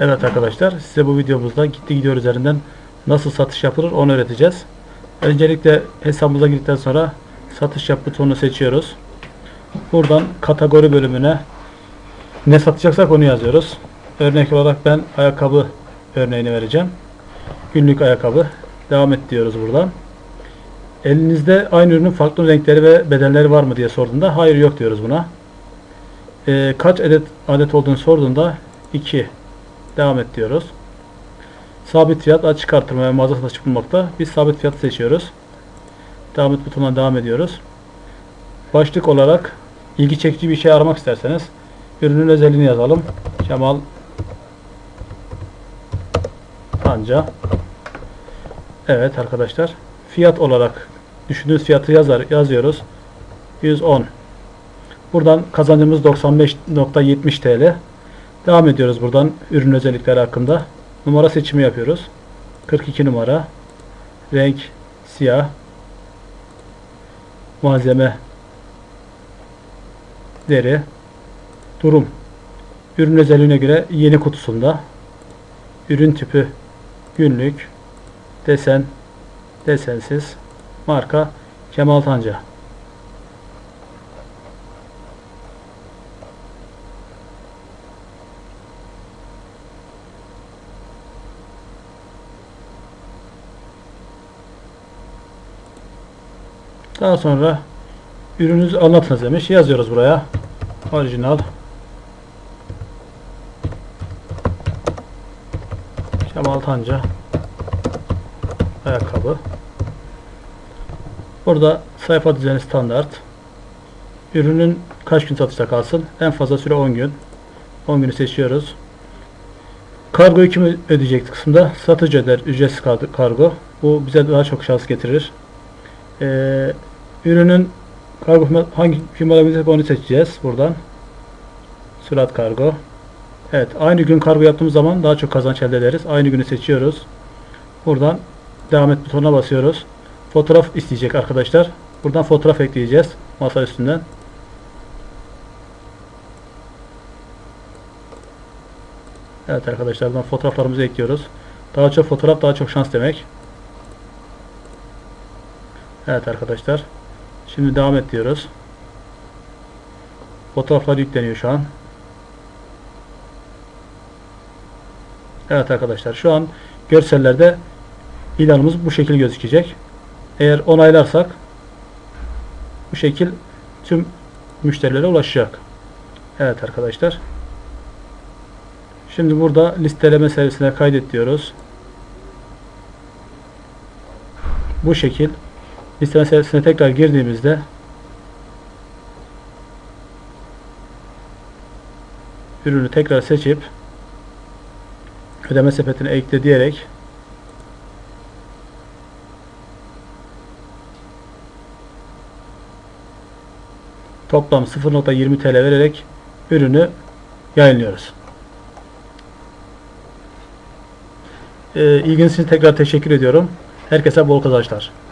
Evet arkadaşlar size bu videomuzda gitti gidiyor üzerinden nasıl satış yapılır onu öğreteceğiz. Öncelikle hesabımıza girdikten sonra satış yap butonunu seçiyoruz. Buradan kategori bölümüne ne satacaksak onu yazıyoruz. Örnek olarak ben ayakkabı örneğini vereceğim. Günlük ayakkabı. Devam et diyoruz buradan. Elinizde aynı ürünün farklı renkleri ve bedenleri var mı diye sorduğunda hayır yok diyoruz buna. Ee, kaç adet adet olduğunu sorduğunda 2 devam et diyoruz. Sabit fiyat açık artırma ve mağaza satışı bulmakta. Biz sabit fiyat seçiyoruz. Devam et butonuna devam ediyoruz. Başlık olarak ilgi çekici bir şey aramak isterseniz ürünün özelliğini yazalım. Kemal Anca. Evet arkadaşlar. Fiyat olarak düşündüğünüz fiyatı yazar yazıyoruz. 110. Buradan kazancımız 95.70 TL. Devam ediyoruz buradan ürün özellikleri hakkında. Numara seçimi yapıyoruz. 42 numara. Renk siyah. Malzeme deri. Durum. Ürün özelliğine göre yeni kutusunda. Ürün tipi günlük. Desen desensiz. Marka Kemal Tanca. Daha sonra ürününüzü anlatınız demiş. Yazıyoruz buraya. Orijinal. Kemal Tanca. Ayakkabı. Burada sayfa düzeni standart. Ürünün kaç gün satışta kalsın? En fazla süre 10 gün. 10 günü seçiyoruz. Kargoyu kim ödeyecek kısımda? Satıcı öder. Ücretsiz kar- kargo. Bu bize daha çok şans getirir. Ee, ürünün kargo hangi firmadan gidecek onu seçeceğiz buradan. Sürat kargo. Evet, aynı gün kargo yaptığımız zaman daha çok kazanç elde ederiz. Aynı günü seçiyoruz. Buradan devam et butonuna basıyoruz. Fotoğraf isteyecek arkadaşlar. Buradan fotoğraf ekleyeceğiz masa üstünden. Evet arkadaşlar buradan fotoğraflarımızı ekliyoruz. Daha çok fotoğraf daha çok şans demek. Evet arkadaşlar. Şimdi devam et diyoruz. Fotoğraflar yükleniyor şu an. Evet arkadaşlar şu an görsellerde ilanımız bu şekil gözükecek. Eğer onaylarsak bu şekil tüm müşterilere ulaşacak. Evet arkadaşlar. Şimdi burada listeleme servisine kaydet diyoruz. Bu şekil listeme servisine tekrar girdiğimizde ürünü tekrar seçip ödeme sepetine ekle diyerek toplam 0.20 TL vererek ürünü yayınlıyoruz. Ee, ilginiz için tekrar teşekkür ediyorum. Herkese bol kazançlar.